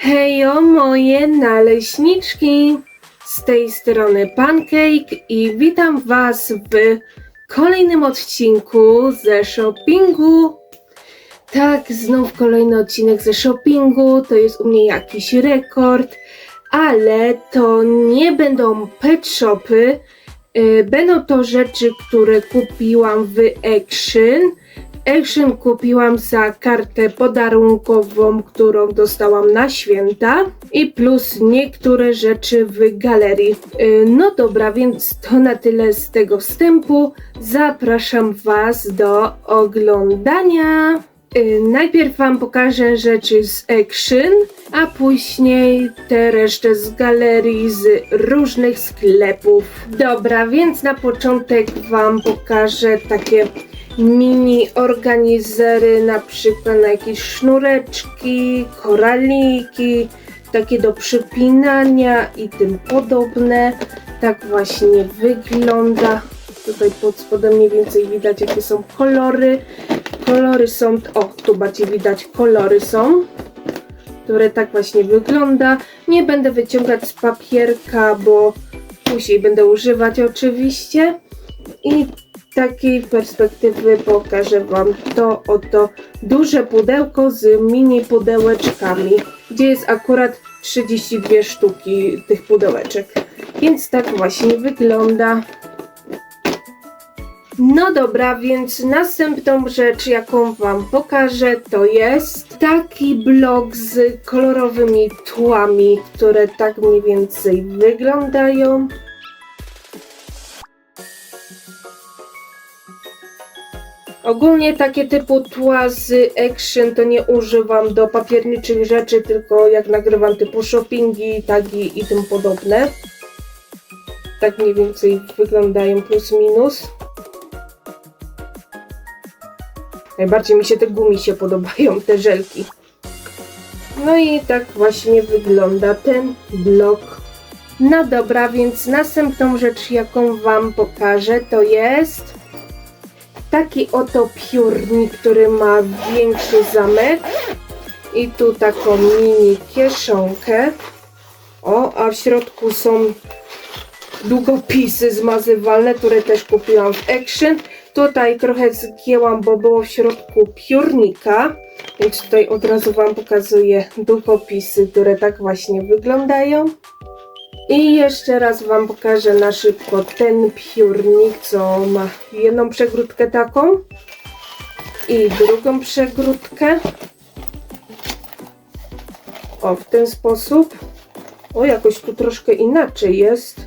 Hejo moje naleśniczki! Z tej strony Pancake i witam Was w kolejnym odcinku ze shoppingu. Tak, znów kolejny odcinek ze shoppingu, to jest u mnie jakiś rekord, ale to nie będą pet shopy, yy, będą to rzeczy, które kupiłam w Action. Action kupiłam za kartę podarunkową, którą dostałam na święta i plus niektóre rzeczy w galerii. Yy, No dobra, więc to na tyle z tego wstępu. Zapraszam Was do oglądania. Yy, Najpierw Wam pokażę rzeczy z Action, a później te resztę z galerii z różnych sklepów. Dobra, więc na początek Wam pokażę takie mini organizery, na przykład na jakieś sznureczki, koraliki, takie do przypinania i tym podobne. Tak właśnie wygląda. Tutaj pod spodem mniej więcej widać jakie są kolory. Kolory są, o tu bardziej widać kolory są, które tak właśnie wygląda. Nie będę wyciągać z papierka, bo później będę używać oczywiście. I takiej perspektywy pokażę Wam to oto duże pudełko z mini pudełeczkami, gdzie jest akurat 32 sztuki tych pudełeczek. Więc tak właśnie wygląda. No dobra, więc następną rzecz, jaką Wam pokażę, to jest taki blok z kolorowymi tłami, które tak mniej więcej wyglądają. Ogólnie takie typu tła z action to nie używam do papierniczych rzeczy, tylko jak nagrywam typu shoppingi, tagi i tym podobne. Tak mniej więcej wyglądają plus minus. Najbardziej mi się te gumisie podobają, te żelki. No i tak właśnie wygląda ten blok. No dobra, więc następną rzecz, jaką Wam pokażę, to jest taki oto piórnik, który ma większy zamek i tu taką mini kieszonkę. O, a w środku są długopisy zmazywalne, które też kupiłam w Action. Tutaj trochę zgięłam, bo było w środku piórnika, więc tutaj od razu Wam pokazuję długopisy, które tak właśnie wyglądają. I jeszcze raz Wam pokażę na szybko ten piórnik, co ma jedną przegródkę taką i drugą przegródkę. O, w ten sposób. O, jakoś tu troszkę inaczej jest.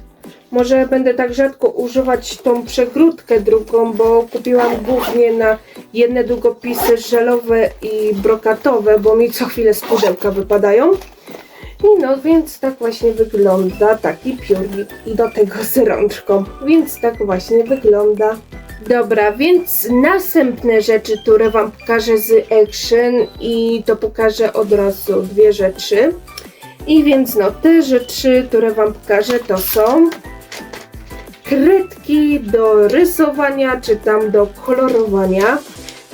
Może będę tak rzadko używać tą przegródkę drugą, bo kupiłam głównie na jedne długopisy żelowe i brokatowe, bo mi co chwilę z pudełka wypadają. No, więc tak właśnie wygląda taki piórnik i do tego z rączką. Więc tak właśnie wygląda. Dobra, więc następne rzeczy, które Wam pokażę z Action i to pokażę od razu dwie rzeczy. I więc no, te rzeczy, które Wam pokażę to są kredki do rysowania, czy tam do kolorowania.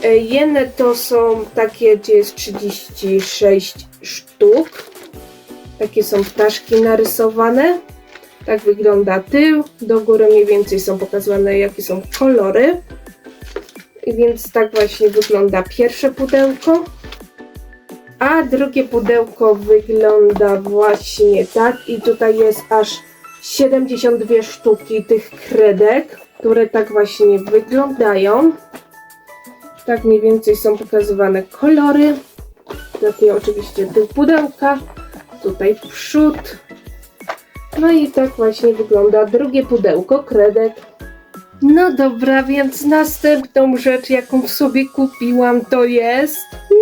E, Jedne to są takie, gdzie jest 36 sztuk. Takie są ptaszki narysowane. Tak wygląda tył. Do góry mniej więcej są pokazywane jakie są kolory. I więc tak właśnie wygląda pierwsze pudełko. A drugie pudełko wygląda właśnie tak. I tutaj jest aż 72 sztuki tych kredek, które tak właśnie wyglądają. Tak mniej więcej są pokazywane kolory. Takie oczywiście tył pudełka tutaj przód. No i tak właśnie wygląda drugie pudełko kredek. No dobra, więc następną rzecz, jaką sobie kupiłam, to jest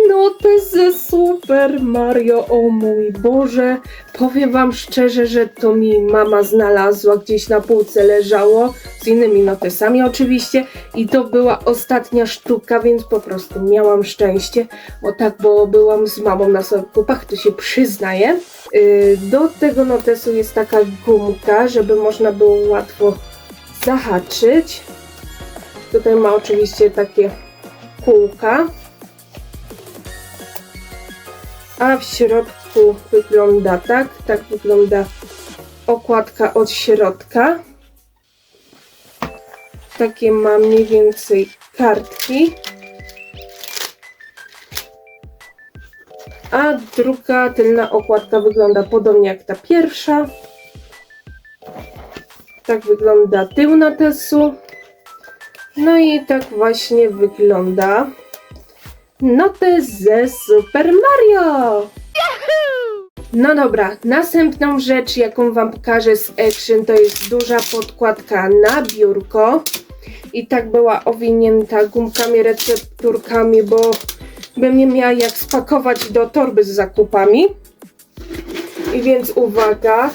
notes ze Super Mario. O mój Boże, powiem Wam szczerze, że to mi mama znalazła, gdzieś na półce leżało, z innymi notesami oczywiście i to była ostatnia sztuka, więc po prostu miałam szczęście, o tak, bo byłam z mamą na zakupach, to się przyznaję. Yy, Do tego notesu jest taka gumka, żeby można było łatwo zahaczyć. Tutaj ma oczywiście takie kółka. A w środku wygląda tak. Tak wygląda okładka od środka. Takie ma mniej więcej kartki. A druga tylna okładka wygląda podobnie jak ta pierwsza. Tak wygląda tył notesu. No i tak właśnie wygląda notes ze Super Mario. No dobra, następną rzecz, jaką Wam pokażę z Action, to jest duża podkładka na biurko. I tak była owinięta gumkami, recepturkami, bo bym nie miała jak spakować do torby z zakupami. I więc uwaga,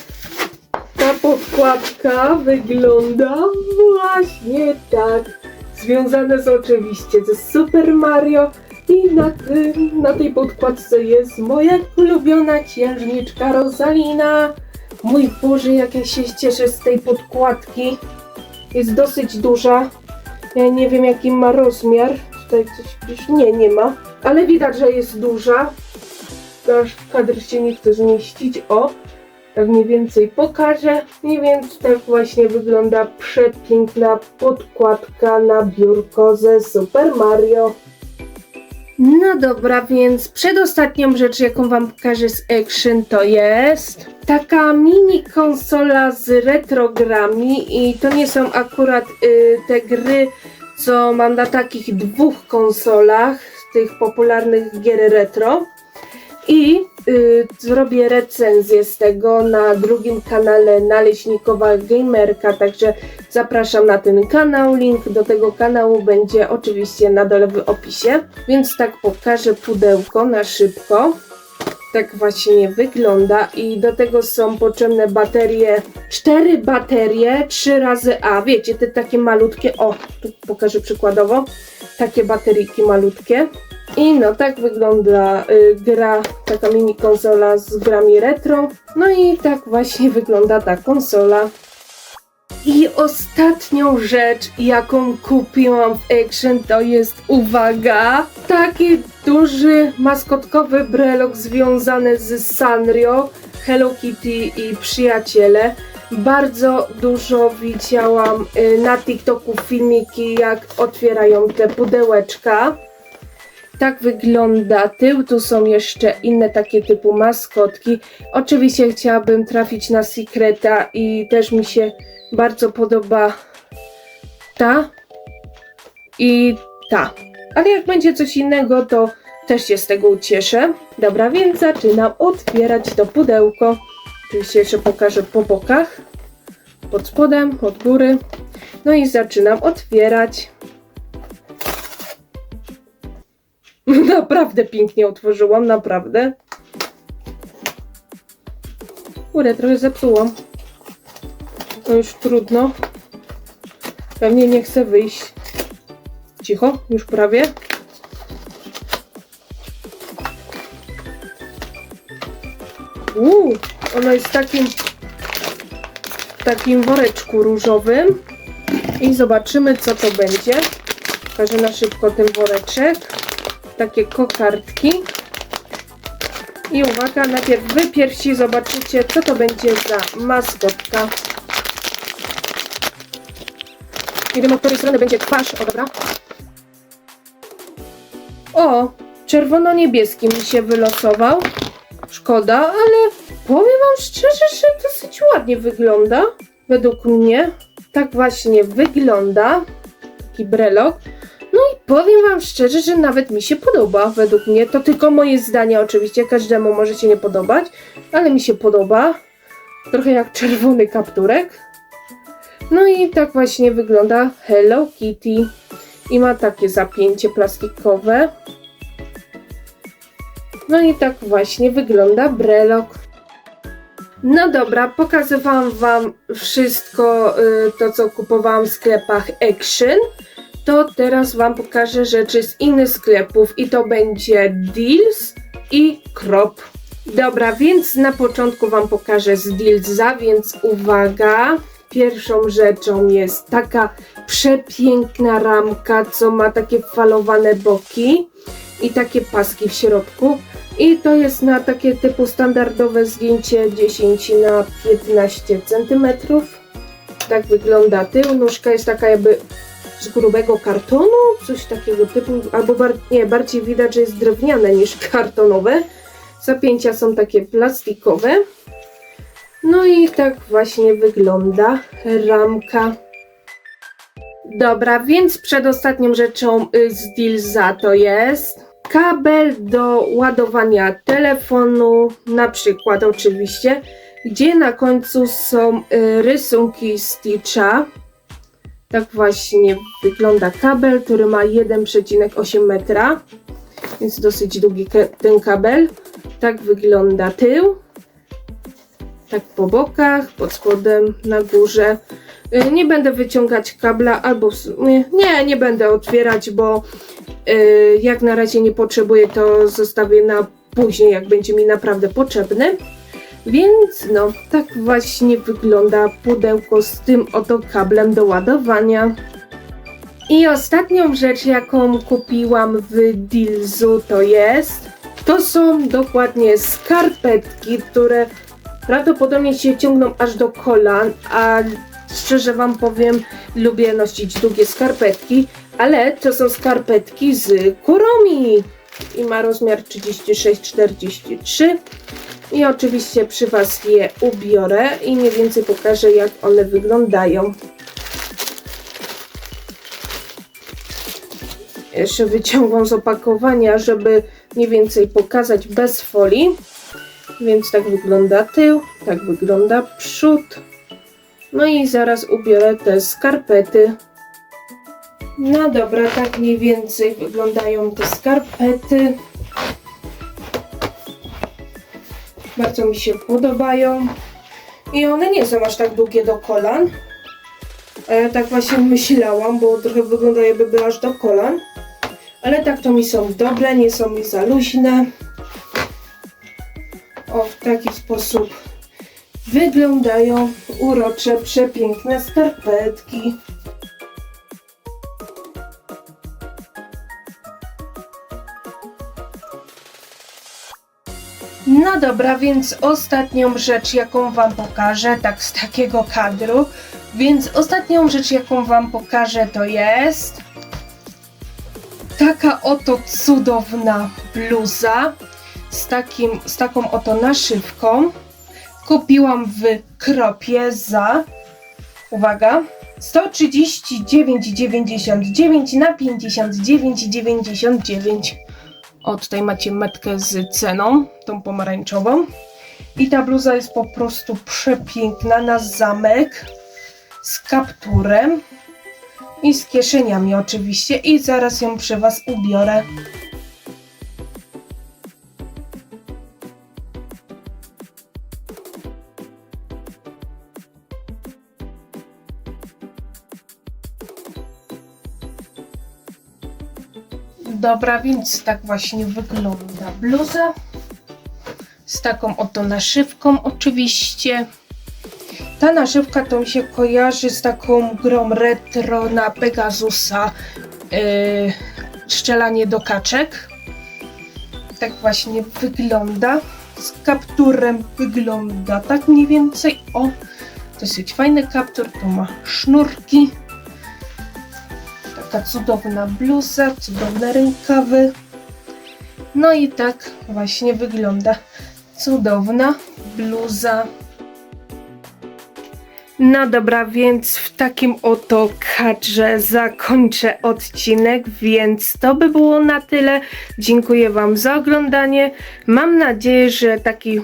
ta podkładka wygląda właśnie tak. Związane z oczywiście ze Super Mario i na, tym, na tej podkładce jest moja ulubiona księżniczka Rosalina. Mój Boże, jak ja się cieszę z tej podkładki. Jest dosyć duża. Ja nie wiem jaki ma rozmiar. Tutaj coś gdzieś nie, nie ma. Ale widać, że jest duża. Aż kadr się nie chce zmieścić. O, tak mniej więcej pokażę. I więc tak właśnie wygląda przepiękna podkładka na biurko ze Super Mario. No dobra, więc przedostatnią rzecz, jaką wam pokażę z Action, to jest taka mini konsola z retrogrami i to nie są akurat y, te gry, co mam na takich dwóch konsolach, tych popularnych gier retro. I y, zrobię recenzję z tego na drugim kanale Naleśnikowa Gamerka, także zapraszam na ten kanał. Link do tego kanału będzie oczywiście na dole w opisie. Więc tak pokażę pudełko na szybko. Tak właśnie wygląda i do tego są potrzebne baterie, cztery baterie, trzy razy A, wiecie, te takie malutkie, o, tu pokażę przykładowo, takie bateryjki malutkie. I no tak wygląda y, gra, taka mini konsola z grami retro. No i tak właśnie wygląda ta konsola. I ostatnią rzecz, jaką kupiłam w Action, to jest, uwaga, taki duży maskotkowy brelok związany z Sanrio, Hello Kitty i przyjaciele. Bardzo dużo widziałam y, na TikToku filmiki, jak otwierają te pudełeczka. Tak wygląda tył. Tu są jeszcze inne takie typu maskotki. Oczywiście chciałabym trafić na Secreta i też mi się bardzo podoba ta i ta. Ale jak będzie coś innego, to też się z tego ucieszę. Dobra, więc zaczynam otwierać to pudełko. Oczywiście jeszcze pokażę po bokach, pod spodem, od góry. No i zaczynam otwierać. Naprawdę pięknie otworzyłam, naprawdę. Kurde, trochę zepsułam. To już trudno. Pewnie nie chcę wyjść. Cicho, już prawie. Uuu, ona jest w takim, w takim woreczku różowym. I zobaczymy, co to będzie. Pokażę na szybko ten woreczek. Takie kokardki. I uwaga, najpierw wy pierwsi zobaczycie, co to będzie za maskotka. Nie wiem, od której strony będzie twarz. O, dobra. O, czerwono-niebieski mi się wylosował. Szkoda, ale powiem wam szczerze, że dosyć ładnie wygląda. Według mnie. Tak właśnie wygląda. Taki brelok. Powiem wam szczerze, że nawet mi się podoba. Według mnie to tylko moje zdanie oczywiście. Każdemu może się nie podobać, ale mi się podoba. Trochę jak czerwony kapturek. No i tak właśnie wygląda Hello Kitty. I ma takie zapięcie plastikowe. No i tak właśnie wygląda brelok. No dobra, pokazywałam Wam wszystko y, to, co kupowałam w sklepach Action. To teraz Wam pokażę rzeczy z innych sklepów i to będzie Deals i Krop. Dobra, więc na początku Wam pokażę z Dealsa, więc uwaga. Pierwszą rzeczą jest taka przepiękna ramka, co ma takie falowane boki. i takie paski w środku. I to jest na takie typu standardowe zdjęcie 10 na 15 cm. Tak wygląda tył. Nóżka jest taka jakby z grubego kartonu, coś takiego typu, albo bar nie, bardziej widać, że jest drewniane niż kartonowe. Zapięcia są takie plastikowe. No i tak właśnie wygląda ramka. Dobra, więc przedostatnią rzeczą y, z Dilza to jest kabel do ładowania telefonu, na przykład oczywiście, gdzie na końcu są y, rysunki Stitcha. Tak właśnie wygląda kabel, który ma 1,8 metra, więc dosyć długi ten kabel. Tak wygląda tył. Tak po bokach, pod spodem, na górze. Y, Nie będę wyciągać kabla, albo nie, nie będę otwierać, bo y, jak na razie nie potrzebuję, to zostawię na później, jak będzie mi naprawdę potrzebny. Więc no, tak właśnie wygląda pudełko z tym oto kablem do ładowania. I ostatnią rzecz, jaką kupiłam w Dilzu, to jest. To są dokładnie skarpetki, które prawdopodobnie się ciągną aż do kolan, a szczerze Wam powiem, lubię nosić długie skarpetki, ale to są skarpetki z Kuromi i ma rozmiar 36-43. I oczywiście przy Was je ubiorę i mniej więcej pokażę, jak one wyglądają. Jeszcze wyciągłam z opakowania, żeby mniej więcej pokazać bez folii. Więc tak wygląda tył, tak wygląda przód. No i zaraz ubiorę te skarpety. No dobra, tak mniej więcej wyglądają te skarpety. Bardzo mi się podobają. I one nie są aż tak długie do kolan. Ja tak właśnie myślałam, bo trochę wygląda jakby były aż do kolan. Ale tak to mi są dobre, nie są mi za luźne. O, w taki sposób wyglądają urocze, przepiękne skarpetki. No dobra, więc ostatnią rzecz, jaką Wam pokażę, tak z takiego kadru, więc ostatnią rzecz, jaką Wam pokażę, to jest taka oto cudowna bluza z, takim, z taką oto naszywką. Kupiłam w kropie za, uwaga, 139,99 na 59,99. O, tutaj macie metkę z ceną, tą pomarańczową. I ta bluza jest po prostu przepiękna na zamek z kapturem i z kieszeniami oczywiście. I zaraz ją przy Was ubiorę. Dobra, więc tak właśnie wygląda bluza. Z taką oto naszywką oczywiście. Ta naszywka to mi się kojarzy z taką grą retro na Pegasusa. Yy, do kaczek. Tak właśnie wygląda. Z kapturem wygląda tak mniej więcej. O, dosyć fajny kaptur. Tu ma sznurki. Taka cudowna bluza, cudowne rękawy. No i tak właśnie wygląda cudowna bluza. No dobra, więc w takim oto kadrze zakończę odcinek, więc to by było na tyle. Dziękuję Wam za oglądanie. Mam nadzieję, że taki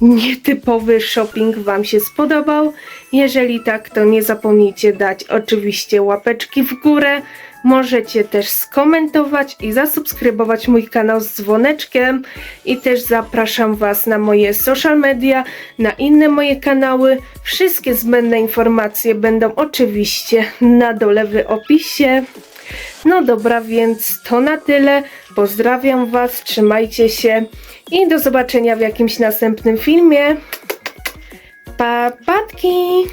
nietypowy shopping Wam się spodobał. Jeżeli tak, to nie zapomnijcie dać oczywiście łapeczki w górę. Możecie też skomentować i zasubskrybować mój kanał z dzwoneczkiem. I też zapraszam Was na moje social media, na inne moje kanały. Wszystkie zbędne informacje będą oczywiście na dole w opisie. No dobra, więc to na tyle. Pozdrawiam Was, trzymajcie się i do zobaczenia w jakimś następnym filmie. Pa, patki!